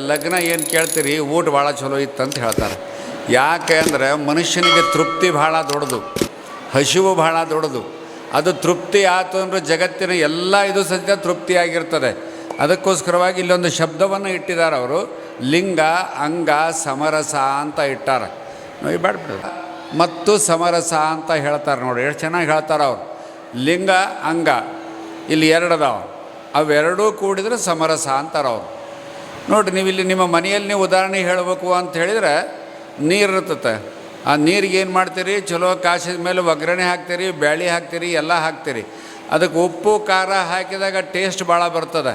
ಲಗ್ನ ಏನು ಕೇಳ್ತೀರಿ? ಊಟ ಭಾಳ ಚಲೋ ಇತ್ತು ಅಂತ ಹೇಳ್ತಾರೆ. ಯಾಕೆ ಅಂದರೆ ಮನುಷ್ಯನಿಗೆ ತೃಪ್ತಿ ಭಾಳ ದೊಡ್ಡದು. ಹಸಿವು ಭಾಳ ದೊಡ್ಡದು. ಅದು ತೃಪ್ತಿ ಆತು ಅಂದರೆ ಜಗತ್ತಿನ ಎಲ್ಲ ಇದು ಸಹಿತ ತೃಪ್ತಿಯಾಗಿರ್ತದೆ ಅದಕ್ಕೋಸ್ಕರವಾಗಿ ಇಲ್ಲೊಂದು ಶಬ್ದವನ್ನು ಇಟ್ಟಿದ್ದಾರೆ ಅವರು. ಲಿಂಗ, ಅಂಗ, ಸಮರಸ ಅಂತ ಇಟ್ಟಾರೆ. ನೋಡಿ ಮತ್ತು ಸಮರಸ ಅಂತ ಹೇಳ್ತಾರೆ ನೋಡಿ. ಎಷ್ಟು ಚೆನ್ನಾಗಿ ಹೇಳ್ತಾರೆ ಅವರು. ಲಿಂಗ, ಅಂಗ. ಇಲ್ಲಿ ಎರಡು ಅದಾವ. ಅವೆರಡೂ ಕೂಡಿದ್ರೆ ಸಮರಸ ಅಂತಾರೆ ಅವ್ರು. ನೋಡಿರಿ ನೀವು ಇಲ್ಲಿ ನಿಮ್ಮ ಮನೆಯಲ್ಲಿ ನೀವು ಉದಾಹರಣೆ ಹೇಳಬೇಕು ಅಂತ ಹೇಳಿದ್ರೆ ನೀರು ಇರ್ತತೆ. ಆ ನೀರಿಗೆ ಏನು ಮಾಡ್ತೀರಿ? ಚಲೋ ಕಾಸಿದ ಮೇಲೆ ಒಗ್ಗರಣೆ ಹಾಕ್ತೀರಿ, ಬ್ಯಾಳಿ ಹಾಕ್ತೀರಿ, ಎಲ್ಲ ಹಾಕ್ತೀರಿ. ಅದಕ್ಕೆ ಉಪ್ಪು, ಖಾರ ಹಾಕಿದಾಗ ಟೇಸ್ಟ್ ಭಾಳ ಬರ್ತದೆ.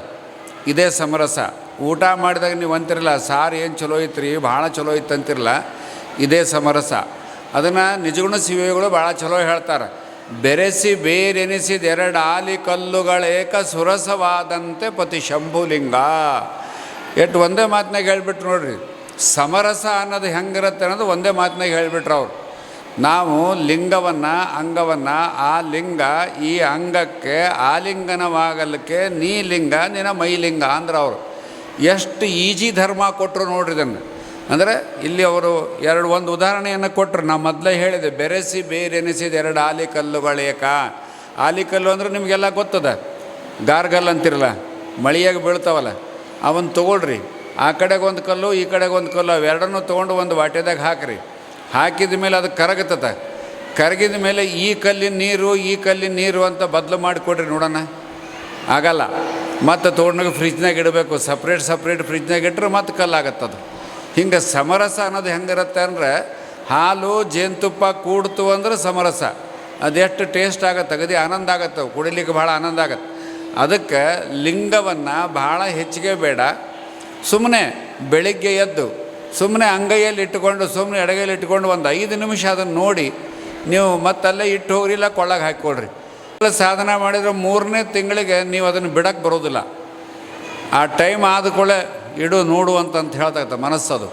ಇದೇ ಸಮರಸ. ಊಟ ಮಾಡಿದಾಗ ನೀವು ಅಂತಿರಲ್ಲ, ಸಾರು ಏನು ಚಲೋ ಇತ್ತು ಭಾಳ ಚಲೋ ಇತ್ತು ಅಂತಿರಲ್ಲ, ಇದೇ ಸಮರಸ. ಅದನ್ನು ನಿಜಗುಣ ಸಿವಿಗಳು ಭಾಳ ಚಲೋ ಹೇಳ್ತಾರೆ. ಬೆರೆಸಿ ಬೇರೆನಿಸಿದ ಎರಡು ಆಲಿ ಕಲ್ಲುಗಳೇಕ ಸುರಸವಾದಂತೆ ಪತಿ ಶಂಭುಲಿಂಗ. ಎಷ್ಟು ಒಂದೇ ಮಾತಿನಾಗ ಹೇಳ್ಬಿಟ್ರು ನೋಡ್ರಿ. ಸಮರಸ ಅನ್ನೋದು ಹೆಂಗಿರುತ್ತೆ ಅನ್ನೋದು ಒಂದೇ ಮಾತಿನಾಗ ಹೇಳ್ಬಿಟ್ರು ಅವ್ರು. ನಾವು ಲಿಂಗವನ್ನು, ಅಂಗವನ್ನು, ಆ ಲಿಂಗ ಈ ಅಂಗಕ್ಕೆ ಆಲಿಂಗನವಾಗಲಿಕ್ಕೆ ನೀ ಲಿಂಗ ನಿನ ಮೈಲಿಂಗ ಅಂದ್ರೆ ಅವರು. ಎಷ್ಟು ಈಜಿ ಧರ್ಮ ಕೊಟ್ಟರು ನೋಡ್ರಿ ಇದನ್ನು. ಅಂದರೆ ಇಲ್ಲಿ ಅವರು ಎರಡು ಒಂದು ಉದಾಹರಣೆಯನ್ನು ಕೊಟ್ಟರು ನಾ ಮೊದಲೇ ಹೇಳಿದೆ, ಬೆರೆಸಿ ಬೇರೆನಿಸಿದ ಎರಡು ಆಲಿಕಲ್ಲುಗಳೇಕ ಆಲಿಕಲ್ಲು ಅಂದ್ರೆ ನಿಮಗೆಲ್ಲ ಗೊತ್ತದ? ಗಾರ್ಗಲ್ ಅಂತಿರಲ್ಲ, ಮಳೆಯಾಗಿ ಬೀಳ್ತಾವಲ್ಲ. ಅವನ್ನ ತೊಗೊಳ್ರಿ. ಆ ಕಡೆಗೆ ಒಂದು ಕಲ್ಲು, ಈ ಕಡೆಗೆ ಒಂದು ಕಲ್ಲು ಅವೆರಡನ್ನೂ ತೊಗೊಂಡು ಒಂದು ವಾಟೆದಾಗ ಹಾಕ್ರಿ. ಹಾಕಿದ ಮೇಲೆ ಅದು ಕರಗತದ. ಕರಗಿದ ಮೇಲೆ ಈ ಕಲ್ಲಿನ ನೀರು, ಈ ಕಲ್ಲಿನ ನೀರು ಅಂತ ಬದಲು ಮಾಡಿಕೊಡ್ರಿ ನೋಡೋಣ. ಆಗಲ್ಲ. ಮತ್ತು ತೊಗೊಂಡಾಗ ಫ್ರಿಜ್ನಾಗ ಇಡಬೇಕು. ಸಪ್ರೇಟ್ ಸಪ್ರೇಟ್ ಫ್ರಿಜ್ನಾಗ ಇಟ್ಟರೆ ಮತ್ತು ಕಲ್ಲಾಗತ್ತದು. ಹಿಂಗೆ ಸಮರಸ ಅನ್ನೋದು ಹೆಂಗಿರುತ್ತೆ ಅಂದರೆ, ಹಾಲು, ಜೇನುತುಪ್ಪ ಕೂಡ್ತು ಅಂದ್ರೆ ಸಮರಸ. ಅದೆಷ್ಟು ಟೇಸ್ಟ್ ಆಗತ್ತೆ, ಅಗದಿ ಆನಂದ ಆಗತ್ತೆ, ಕುಡಿಲಿಕ್ಕೆ ಭಾಳ ಆನಂದ ಆಗತ್ತೆ. ಅದಕ್ಕೆ ಲಿಂಗವನ್ನು ಭಾಳ ಹೆಚ್ಚಿಗೆ ಬೇಡ. ಸುಮ್ಮನೆ ಬೆಳಿಗ್ಗೆ ಎದ್ದು ಸುಮ್ಮನೆ ಅಂಗೈಯಲ್ಲಿ ಇಟ್ಟುಕೊಂಡು ಸುಮ್ಮನೆ ಎಡಗೈಯಲ್ಲಿ ಇಟ್ಕೊಂಡು ಒಂದು ಐದು ನಿಮಿಷ ಅದನ್ನು ನೋಡಿ, ನೀವು ಮತ್ತಲ್ಲೇ ಇಟ್ಟು ಹೋಗ್ರಿ, ಇಲ್ಲ ಕೊಳ್ಳಾಗ ಹಾಕಿಕೊಡ್ರಿ ಸಾಧನ ಮಾಡಿದರೆ ಮೂರನೇ ತಿಂಗಳಿಗೆ ನೀವು ಅದನ್ನು ಬಿಡಕ್ಕೆ ಬರೋದಿಲ್ಲ. ಆ ಟೈಮ್ ಆದ ಕೂಡಲೇ ಇಡು, ನೋಡು ಅಂತಂತ ಹೇಳ್ತಾಯ್ತ ಮನಸ್ಸದು.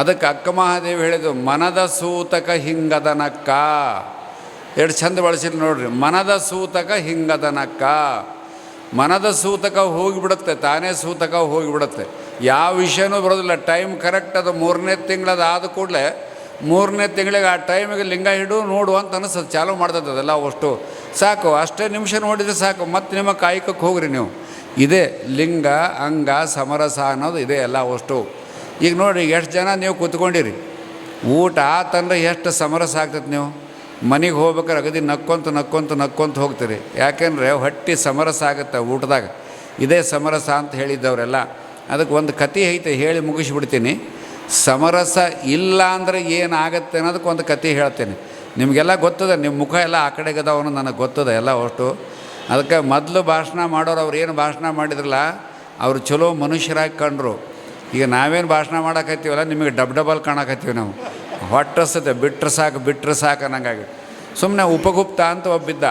ಅದಕ್ಕೆ ಅಕ್ಕ ಮಹಾದೇವಿ ಹೇಳಿದ್ದು, ಮನದ ಸೂತಕ ಹಿಂಗದನಕ್ಕ. ಎರಡು ಚಂದ ಬಳಸಿದ್ರು ನೋಡ್ರಿ, ಮನದ ಸೂತಕ ಹಿಂಗದನಕ್ಕ. ಮನದ ಸೂತಕ ಹೋಗಿಬಿಡುತ್ತೆ, ತಾನೇ ಸೂತಕ ಹೋಗಿಬಿಡುತ್ತೆ. ಯಾವ ವಿಷಯನೂ ಬರೋದಿಲ್ಲ ಟೈಮ್ ಕರೆಕ್ಟ್ ಅದು. ಮೂರನೇ ತಿಂಗಳದು ಆದ ಕೂಡಲೇ, ಮೂರನೇ ತಿಂಗಳಿಗೆ ಆ ಟೈಮಿಗೆ ಲಿಂಗ ಹಿಡು, ನೋಡು ಅಂತ ಅನಿಸ್ತದೆ ಚಾಲೂ ಮಾಡ್ತದೆ ಅದೆಲ್ಲ ಅಷ್ಟು ಸಾಕು, ಅಷ್ಟೇ ನಿಮಿಷ ನೋಡಿದರೆ ಸಾಕು. ಮತ್ತೆ ನಿಮ್ಮ ಕಾಯಕಕ್ಕೆ ಹೋಗ್ರಿ ನೀವು. ಇದೇ ಲಿಂಗ, ಅಂಗ, ಸಮರಸ ಅನ್ನೋದು ಇದೆ ಎಲ್ಲ ಅಷ್ಟು ಈಗ ನೋಡಿರಿ ಎಷ್ಟು ಜನ ನೀವು ಕೂತ್ಕೊಂಡಿರಿ? ಊಟ ಆತಂದ್ರೆ ಎಷ್ಟು ಸಮರಸ ಆಗ್ತದೆ ನೀವು? ಮನೆಗೆ ಹೋಗ್ಬೇಕಾರೆ ಅಗದಿ ನಕ್ಕೊಂತ ನಕ್ಕೊಂತ ನಕ್ಕೊಂತ ಹೋಗ್ತೀರಿ. ಯಾಕೆಂದರೆ ಹೊಟ್ಟೆ ಸಮರಸ ಆಗುತ್ತೆ ಊಟದಾಗ. ಇದೇ ಸಮರಸ ಅಂತ ಹೇಳಿದ್ದವರೆಲ್ಲ. ಅದಕ್ಕೆ ಒಂದು ಕತೆ ಐತೆ, ಹೇಳಿ ಮುಗಿಸ್ಬಿಡ್ತೀನಿ. ಸಮರಸ ಇಲ್ಲ ಅಂದರೆ ಏನಾಗತ್ತೆ ಅನ್ನೋದಕ್ಕೆ ಒಂದು ಕತೆ ಹೇಳ್ತೇನೆ. ನಿಮಗೆಲ್ಲ ಗೊತ್ತದೆ ನಿಮ್ಮ ಮುಖ ಎಲ್ಲ ಆ ಕಡೆಗೆ ಅದಾವ ಅನ್ನೋದು ನನಗೆ ಗೊತ್ತದೆ ಎಲ್ಲ ಅಷ್ಟು. ಅದಕ್ಕೆ ಮೊದಲು ಭಾಷಣ ಮಾಡೋರು ಅವ್ರು ಏನು ಭಾಷಣ ಮಾಡಿದ್ರಲ್ಲ, ಅವರು ಚಲೋ ಮನುಷ್ಯರಾಗಿ ಕಂಡರು. ಈಗ ನಾವೇನು ಭಾಷಣ ಮಾಡಕತ್ತೀವಲ್ಲ, ನಿಮಗೆ ಡಬ್ ಡಬಲ್ ಕಾಣಕತ್ತೀವಿ ನಾವು. ಹೊಟ್ಟಸತ್ತೆ ಬಿಟ್ಟರೆ ಸಾಕು ಬಿಟ್ಟರೆ ಸಾಕು ಅನ್ನಂಗಾಗಿ ಸುಮ್ಮನೆ ಉಪಗುಪ್ತ ಅಂತ ಒಬ್ಬಿದ್ದ.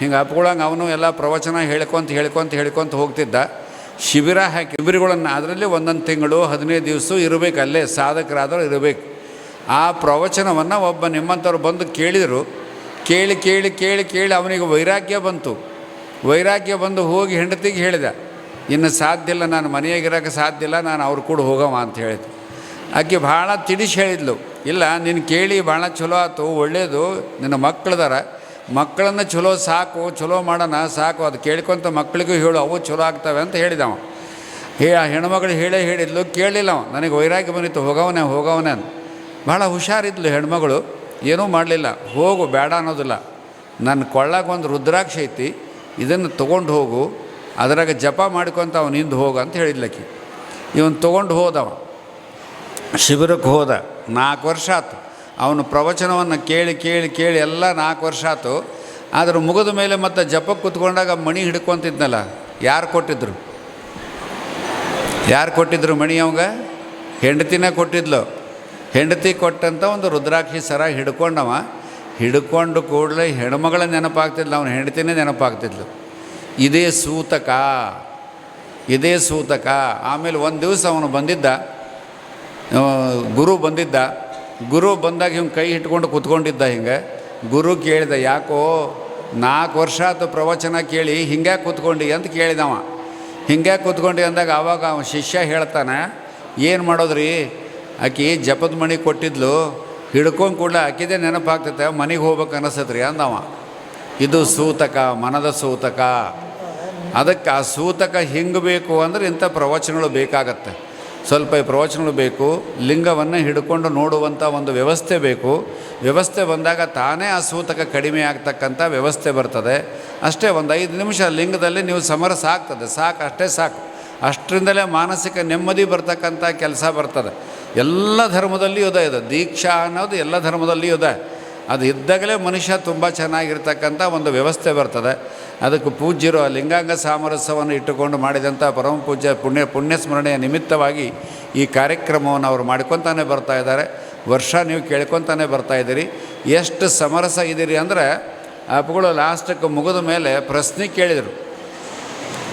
ಹಿಂಗೆ ಅಪ್ಕೊಳಂಗೆ ಅವನು ಎಲ್ಲ ಪ್ರವಚನ ಹೇಳ್ಕೊಂತ ಹೇಳ್ಕೊಂತ ಹೇಳ್ಕೊಂತ ಹೋಗ್ತಿದ್ದ. ಶಿಬಿರ ಹಾಕಿ, ಶಿಬಿರಗಳನ್ನು ಅದರಲ್ಲಿ ಒಂದೊಂದು ತಿಂಗಳು, ಹದಿನೈದು ದಿವಸ ಇರಬೇಕು, ಅಲ್ಲೇ ಸಾಧಕರಾದರೂ ಇರಬೇಕು. ಆ ಪ್ರವಚನವನ್ನು ಒಬ್ಬ ನಿಮ್ಮಂಥವ್ರು ಬಂದು ಕೇಳಿದರು. ಕೇಳಿ ಕೇಳಿ ಕೇಳಿ ಕೇಳಿ ಅವನಿಗೆ ವೈರಾಗ್ಯ ಬಂತು. ವೈರಾಗ್ಯ ಬಂದು ಹೋಗಿ ಹೆಂಡತಿಗೆ ಹೇಳಿದೆ, ಇನ್ನು ಸಾಧ್ಯ ಇಲ್ಲ, ನಾನು ಮನೆಯಾಗಿರೋಕ್ಕೆ ಸಾಧ್ಯ ಇಲ್ಲ, ನಾನು ಅವ್ರ ಕೂಡ ಹೋಗವ ಅಂತ ಹೇಳಿದ್ದೆ ಆಕೆ ಭಾಳ ತಿಳಿಸಿ ಹೇಳಿದ್ಲು. ಇಲ್ಲ ನಿನ್ನ ಕೇಳಿ ಭಾಳ ಚಲೋ ಆಯ್ತು ಒಳ್ಳೇದು, ನಿನ್ನ ಮಕ್ಕಳದಾರ ಮಕ್ಕಳನ್ನು ಚಲೋ ಸಾಕು, ಚಲೋ ಮಾಡೋಣ, ಸಾಕು, ಅದು ಕೇಳ್ಕೊಂತ ಮಕ್ಕಳಿಗೂ ಹೇಳು, ಅವು ಚಲೋ ಆಗ್ತವೆ ಅಂತ ಹೇಳಿದವ. ಹೇ, ಆ ಹೆಣ್ಮಗಳು ಹೇಳೇ ಹೇಳಿದ್ಲು ಕೇಳಲಿಲ್ಲ ಅವ. ನನಗೆ ವೈರಾಗ್ಯ ಬಂದಿತ್ತು, ಹೋಗವನೆ ಹೋಗವನೆ ಅಂತ ಭಾಳ ಹುಷಾರಿದ್ಲು ಹೆಣ್ಮಗಳು, ಏನೂ ಮಾಡಲಿಲ್ಲ, ಹೋಗು ಬೇಡ ಅನ್ನೋದಿಲ್ಲ. ನನ್ನ ಕೊಳ್ಳಾಗ ಒಂದು ರುದ್ರಾಕ್ಷ ಐತಿ, ಇದನ್ನು ತೊಗೊಂಡು ಹೋಗು, ಅದರಾಗ ಜಪ ಮಾಡ್ಕೊತ ಅವನಿಂದ ಹೋಗು ಅಂತ ಹೇಳಿದ್ಲಕ್ಕಿ ಇವನು ತೊಗೊಂಡು ಹೋದವ. ಶಿಬಿರಕ್ಕೆ ಹೋದ. ನಾಲ್ಕು ವರ್ಷ ಆಯ್ತು. ಅವನು ಪ್ರವಚನವನ್ನು ಕೇಳಿ ಕೇಳಿ ಕೇಳಿ ಎಲ್ಲ ನಾಲ್ಕು ವರ್ಷ ಆಯ್ತು. ಆದರೂ ಮುಗಿದ ಮೇಲೆ ಮತ್ತೆ ಜಪಕ್ಕೆ ಕುತ್ಕೊಂಡಾಗ ಮಣಿ ಹಿಡ್ಕೊತಿದ್ನಲ್ಲ, ಯಾರು ಕೊಟ್ಟಿದ್ರು? ಯಾರು ಕೊಟ್ಟಿದ್ರು ಮಣಿ ಅವಂಗ? ಹೆಂಡತಿನೇ ಕೊಟ್ಟಿದ್ಲು. ಹೆಂಡತಿ ಕೊಟ್ಟಂಥ ಒಂದು ರುದ್ರಾಕ್ಷಿ ಸರ ಹಿಡ್ಕೊಂಡವ. ಹಿಡ್ಕೊಂಡು ಕೂಡಲೇ ಹೆಣ್ಮಗಳ ನೆನಪಾಗ್ತಿದ್ಲು, ಅವನ ಹೆಂಡತಿನೇ ನೆನಪಾಗ್ತಿದ್ಲು. ಇದೇ ಸೂತಕ ಇದೇ ಸೂತಕ. ಆಮೇಲೆ ಒಂದು ದಿವಸ ಅವನು ಬಂದಿದ್ದ. ಗುರು ಬಂದಿದ್ದ. ಗುರು ಬಂದಾಗ ಹಿಂಗೆ ಕೈ ಇಟ್ಕೊಂಡು ಕೂತ್ಕೊಂಡಿದ್ದ ಹಿಂಗೆ. ಗುರು ಕೇಳಿದ, ಯಾಕೋ, ನಾಲ್ಕು ವರ್ಷ ಆತು ಪ್ರವಚನ ಕೇಳಿ, ಹಿಂಗೆ ಕೂತ್ಕೊಂಡು? ಅಂತ ಕೇಳಿದವ. ಹಿಂಗೆ ಕೂತ್ಕೊಂಡು ಅಂದಾಗ ಆವಾಗ ಅವ ಶಿಷ್ಯ ಹೇಳ್ತಾನೆ, ಏನು ಮಾಡೋದ್ರಿ? ಆಕಿ ಜಪದ ಮಣಿ ಕೊಟ್ಟಿದ್ಲು, ಹಿಡ್ಕೊಂಡು ಕೂಡ ಆಕಿದೇ ನೆನಪಾಗ್ತೈತೆ, ಮನೆಗೆ ಹೋಗ್ಬೇಕು ಅನಿಸತ್ರಿ? ಅಂದವ. ಇದು ಸೂತಕ, ಮನದ ಸೂತಕ. ಅದಕ್ಕೆ ಆ ಸೂತಕ ಹಿಂಗೆ ಬೇಕು ಅಂದ್ರೆ ಇಂಥ ಪ್ರವಚನಗಳು ಬೇಕಾಗತ್ತೆ. ಸ್ವಲ್ಪ ಪ್ರವಚನಗಳು ಬೇಕು, ಲಿಂಗವನ್ನು ಹಿಡ್ಕೊಂಡು ನೋಡುವಂಥ ಒಂದು ವ್ಯವಸ್ಥೆ ಬೇಕು. ವ್ಯವಸ್ಥೆ ಬಂದಾಗ ತಾನೇ ಆ ಸೂತಕ ಕಡಿಮೆ ಆಗ್ತಕ್ಕಂಥ ವ್ಯವಸ್ಥೆ ಬರ್ತದೆ. ಅಷ್ಟೇ ಒಂದು ಐದು ನಿಮಿಷ ಲಿಂಗದಲ್ಲಿ ನೀವು ಸಮರಸ ಆಗ್ತದೆ. ಸಾಕು, ಅಷ್ಟೇ ಸಾಕು. ಅಷ್ಟರಿಂದಲೇ ಮಾನಸಿಕ ನೆಮ್ಮದಿ ಬರ್ತಕ್ಕಂಥ ಕೆಲಸ ಬರ್ತದೆ. ಎಲ್ಲ ಧರ್ಮದಲ್ಲಿಯೂ ಇದು. ದೀಕ್ಷಾ ಅನ್ನೋದು ಎಲ್ಲ ಧರ್ಮದಲ್ಲಿಯೂ ಇದೆ. ಅದು ಇದ್ದಾಗಲೇ ಮನುಷ್ಯ ತುಂಬ ಚೆನ್ನಾಗಿರ್ತಕ್ಕಂಥ ಒಂದು ವ್ಯವಸ್ಥೆ ಬರ್ತದೆ. ಅದಕ್ಕೆ ಪೂಜ್ಯರು ಆ ಲಿಂಗಾಂಗ ಸಾಮರಸ್ಯವನ್ನು ಇಟ್ಟುಕೊಂಡು ಮಾಡಿದಂಥ ಪರಮ ಪೂಜ್ಯ ಪುಣ್ಯ ಪುಣ್ಯ ಸ್ಮರಣೆಯ ನಿಮಿತ್ತವಾಗಿ ಈ ಕಾರ್ಯಕ್ರಮವನ್ನು ಅವರು ಮಾಡ್ಕೊತಾನೆ ಬರ್ತಾ ಇದ್ದಾರೆ. ವರ್ಷ ನೀವು ಕೇಳ್ಕೊತಾನೆ ಬರ್ತಾ ಇದ್ದೀರಿ. ಎಷ್ಟು ಸಮರಸ ಇದ್ದೀರಿ ಅಂದರೆ ಅಪ್ಪುಗಳು ಲಾಸ್ಟಕ್ಕೆ ಮುಗಿದ ಮೇಲೆ ಪ್ರಶ್ನೆ ಕೇಳಿದರು.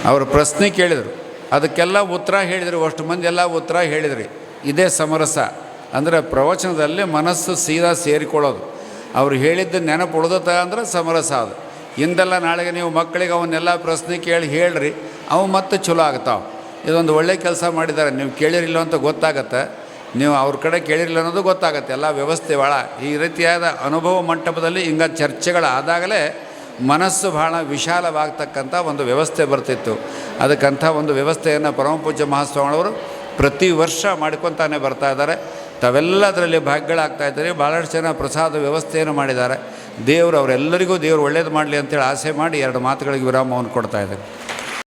ಅವರು ಪ್ರಶ್ನೆ ಕೇಳಿದರು. ಅದಕ್ಕೆಲ್ಲ ಉತ್ತರ ಹೇಳಿದರು. ಅಷ್ಟು ಮಂದಿ ಎಲ್ಲ ಉತ್ತರ ಹೇಳಿದ್ರಿ. ಇದೇ ಸಮರಸ. ಅಂದರೆ ಪ್ರವಚನದಲ್ಲಿ ಮನಸ್ಸು ಸೀದಾ ಸೇರಿಕೊಳ್ಳೋದು. ಅವ್ರು ಹೇಳಿದ್ದು ನೆನಪು ಉಳ್ದತ ಅಂದ್ರೆ ಸಮರಸ ಅದು. ಹಿಂದೆಲ್ಲ ನಾಳೆಗೆ ನೀವು ಮಕ್ಕಳಿಗೆ ಅವನ್ನೆಲ್ಲ ಪ್ರಶ್ನೆ ಕೇಳಿ ಹೇಳ್ರಿ, ಅವು ಮತ್ತೆ ಚಲೋ ಆಗ್ತಾವೆ. ಇದೊಂದು ಒಳ್ಳೆ ಕೆಲಸ ಮಾಡಿದ್ದಾರೆ ನೀವು ಕೇಳಿರಿಲ್ಲ ಅಂತ ಗೊತ್ತಾಗತ್ತೆ. ನೀವು ಅವ್ರ ಕಡೆ ಕೇಳಿರಲಿಲ್ಲ ಅನ್ನೋದು ಗೊತ್ತಾಗತ್ತೆ. ಎಲ್ಲ ವ್ಯವಸ್ಥೆ ಭಾಳ. ಈ ರೀತಿಯಾದ ಅನುಭವ ಮಂಟಪದಲ್ಲಿ ಹಿಂಗೆ ಚರ್ಚೆಗಳಾದಾಗಲೇ ಮನಸ್ಸು ಭಾಳ ವಿಶಾಲವಾಗ್ತಕ್ಕಂಥ ಒಂದು ವ್ಯವಸ್ಥೆ ಬರ್ತಿತ್ತು. ಅದಕ್ಕಂಥ ಒಂದು ವ್ಯವಸ್ಥೆಯನ್ನು ಪರಮಪೂಜ್ಯ ಮಹಾಸ್ವಾಮಿಗಳವರು ಪ್ರತಿ ವರ್ಷ ಮಾಡ್ಕೊತಾನೆ ಬರ್ತಾ ಇದ್ದಾರೆ. ತಾವೆಲ್ಲ ಅದರಲ್ಲಿ ಭಾಗ್ಯಗಳಾಗ್ತಾ ಇದ್ದಾರೆ. ಭಾಳಷ್ಟು ಜನ ಪ್ರಸಾದ ವ್ಯವಸ್ಥೆಯನ್ನು ಮಾಡಿದ್ದಾರೆ. ದೇವರು ಅವರೆಲ್ಲರಿಗೂ ದೇವರು ಒಳ್ಳೇದು ಮಾಡಲಿ ಅಂತೇಳಿ ಆಸೆ ಮಾಡಿ ಎರಡು ಮಾತುಗಳಿಗೆ ವಿರಾಮವನ್ನು ಕೊಡ್ತಾ ಇದ್ದಾರೆ.